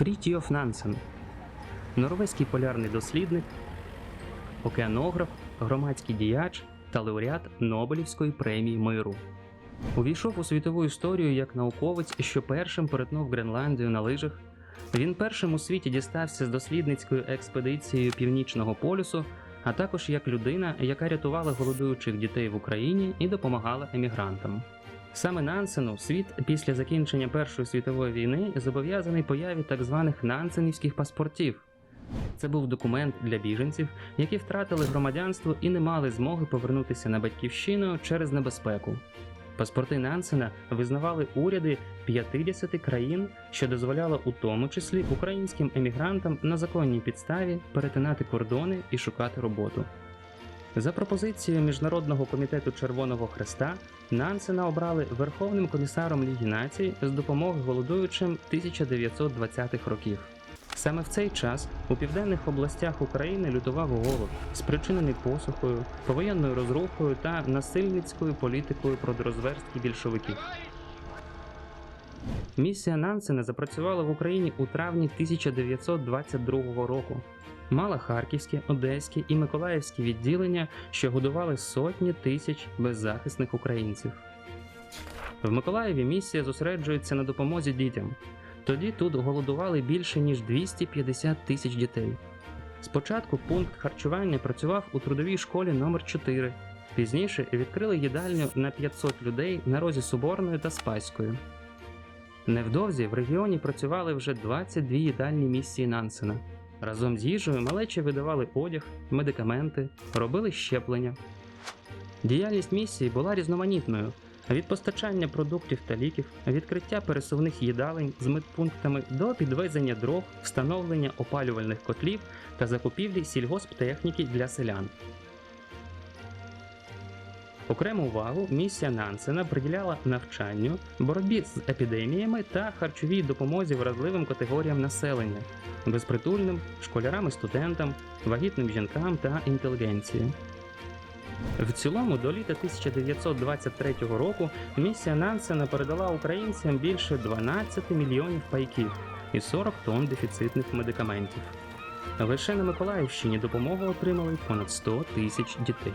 Фрітьоф Нансен норвезький полярний дослідник, океанограф, громадський діяч та лауреат Нобелівської премії миру. Увійшов у світову історію як науковець, що першим перетнув Гренландію на лижах. Він першим у світі дістався з дослідницькою експедицією Північного полюсу, а також як людина, яка рятувала голодуючих дітей в Україні і допомагала емігрантам. Саме Нансену світ після закінчення Першої світової війни зобов'язаний появі так званих нансенівських паспортів. Це був документ для біженців, які втратили громадянство і не мали змоги повернутися на батьківщину через небезпеку. Паспорти Нансена визнавали уряди 50 країн, що дозволяло у тому числі українським емігрантам на законній підставі перетинати кордони і шукати роботу. За пропозицією Міжнародного комітету Червоного Хреста Нансена обрали Верховним комісаром Ліги націй з допомоги голодуючим 1920-х років. Саме в цей час у південних областях України лютував голод, спричинений посухою, повоєнною розрухою та насильницькою політикою проти розверстки більшовиків. Місія Нансена запрацювала в Україні у травні 1922 року. Мала харківське, одеське і миколаївське відділення, що годували сотні тисяч беззахисних українців. В Миколаєві місія зосереджується на допомозі дітям. Тоді тут голодували більше ніж 250 тисяч дітей. Спочатку пункт харчування працював у трудовій школі номер 4 Пізніше відкрили їдальню на 500 людей на розі Соборної та Спаської. Невдовзі в регіоні працювали вже 22 їдальні місії Нансена. Разом з їжею малечі видавали одяг, медикаменти, робили щеплення. Діяльність місії була різноманітною від постачання продуктів та ліків, відкриття пересувних їдалень з медпунктами до підвезення дров, встановлення опалювальних котлів та закупівлі сільгосптехніки для селян. Окрему увагу місія Нансена приділяла навчанню, боротьбі з епідеміями та харчовій допомозі вразливим категоріям населення безпритульним, школярам і студентам, вагітним жінкам та інтелігенції. В цілому, до літа 1923 року місія Нансена передала українцям більше 12 мільйонів пайків і 40 тонн дефіцитних медикаментів. Лише на Миколаївщині допомогу отримали понад 100 тисяч дітей.